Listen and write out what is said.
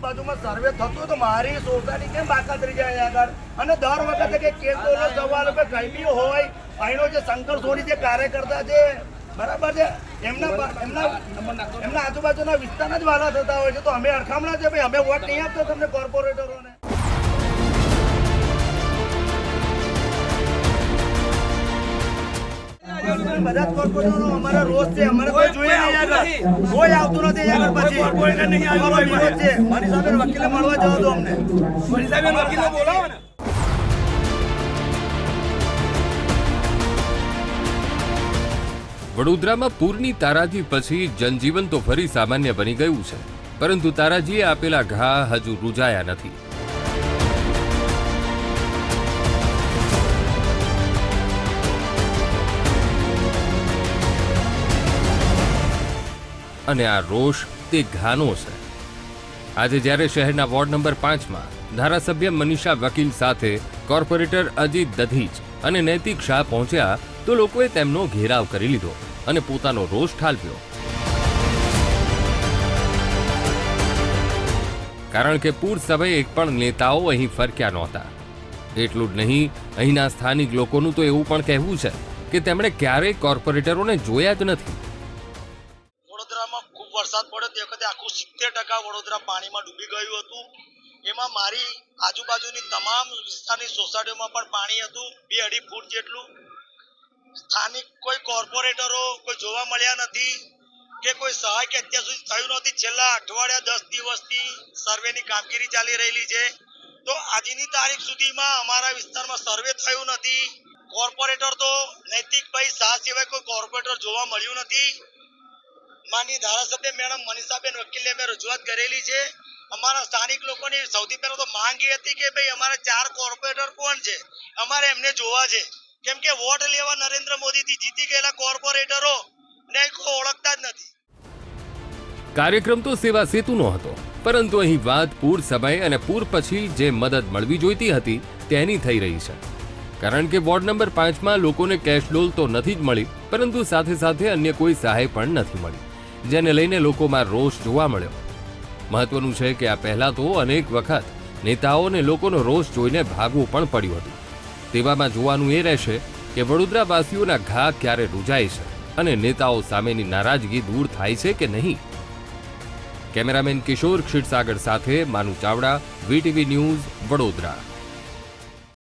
મારી સોસાયટી કેમ બાકાતરી જાય આગળ? અને દર વખતે કે કેસોનો સવાલ કે કંઈ બી હોય, અહીંનો જે શંકર સોરી જે કાર્યકર્તા છે, બરાબર છે? એમના એમના એમના આજુબાજુના વિસ્તારના જ વાલા થતા હોય છે. તો અમે અડખામણા છે, ભાઈ. અમે વોટ નહીં આપતા તમને કોર્પોરેટરોને બધા કોર્પોરેટરો અમારા રોજ છે. અમારે કોઈ જોઈએ નહીં આગળ કોઈ આવતું નથી આગળ પછી અમારો વિરોધ છે. મારી સામે વકીલે મળવા જવા દો અમને. વકીલને બોલાવો ને. વડોદરામાં પૂરની તારાજી પછી જનજીવન તો ફરી સામાન્ય બની ગયું છે. પરંતુ તારાજીએ આપેલા ઘા હજુ રૂજાયા નથી. અને આ રોષ તે ઘાનો છે. આજે જ્યારે શહેરના વોર્ડ નંબર પાંચમાં ધારાસભ્ય મનીષા વકીલ સાથે કોર્પોરેટર અજીત દધીચ અને નૈતિક શાહ પહોંચ્યા, તો લોકોએ તેમનો ઘેરાવ કરી લીધો અને પોતાનો રોષ ઠાલવ્યો. કારણ કે પૂર સમયે એક પણ નેતાઓ અહીં ફરક્યા નહોતા. એટલું જ નહીં, અહીંના સ્થાનિક લોકોનું તો એવું પણ કહેવું છે કે તેમણે ક્યારેય કોર્પોરેટરોને જોયા જ નથી. વરસાદ પડ્યો તે વખતે આખું સિત્તેર ટકા વડોદરા પાણીમાં ડૂબી ગયું હતું. એમાં મારી આજુબાજુની તમામ વિસ્તારની સોસાયટીઓમાં પણ પાણી હતું, બે અઢી ફૂટ જેટલું. સ્થાનિક કોઈ કોર્પોરેટરો કોઈ જોવા મળ્યા નથી કે કોઈ સહાય કે અત્યાર સુધી થયું નથી. છેલ્લા અઠવાડિયા દસ દિવસથી સર્વેની કામગીરી ચાલી રહેલી છે. તો આજની તારીખ સુધીમાં અમારા વિસ્તારમાં સર્વે થયું નથી. કોર્પોરેટર તો નૈતિકભાઈ શાહ સિવાય કોઈ કોર્પોરેટર જોવા મળ્યું નથી. માનની ધારાસભ્ય મેડમ મનીષાબેન વકીલને મેં રજૂઆત કરેલી છે. અમારા સ્થાનિક લોકોની સૌથી પહેલા તો માંગ હતી કે ભાઈ અમારા ચાર કોર્પોરેટર કોણ છે? અમારે એમને જોવા છે. કેમ કે વોટ લેવા નરેન્દ્ર મોદીથી જીતી ગયેલા કોર્પોરેટરો ને ઓળખતા જ નથી. કાર્યક્રમ તો સેવા સેતુનો હતો, પરંતુ અહીં વાત પૂર સમય અને પૂર પછી જે મદદ મળવી જોઈતી હતી તેની થઈ રહી છે. કારણ કે વોર્ડ નંબર પાંચમાં લોકોને કેશ ડોલ તો નથી જ મળી, પરંતુ સાથે સાથે અન્ય કોઈ સહાય પણ નથી મળી. જેને લઈને લોકોમાં રોષ જોવા મળ્યો. મહત્વનું છે કે આ પહેલા તો અનેક વખત નેતાઓને લોકોનો રોષ જોઈને ભાગવું પણ પડ્યું હતું. તેવામાં જોવાનું એ રહેશે કે વડોદરાવાસીઓના ઘા ક્યારે રૂજાય છે અને નેતાઓ સામેની નારાજગી દૂર થાય છે કે નહીં? કેમેરામેન કિશોર ક્ષીરસાગર સાથે માનુ ચાવડા, વીટીવી ન્યૂઝ, વડોદરા.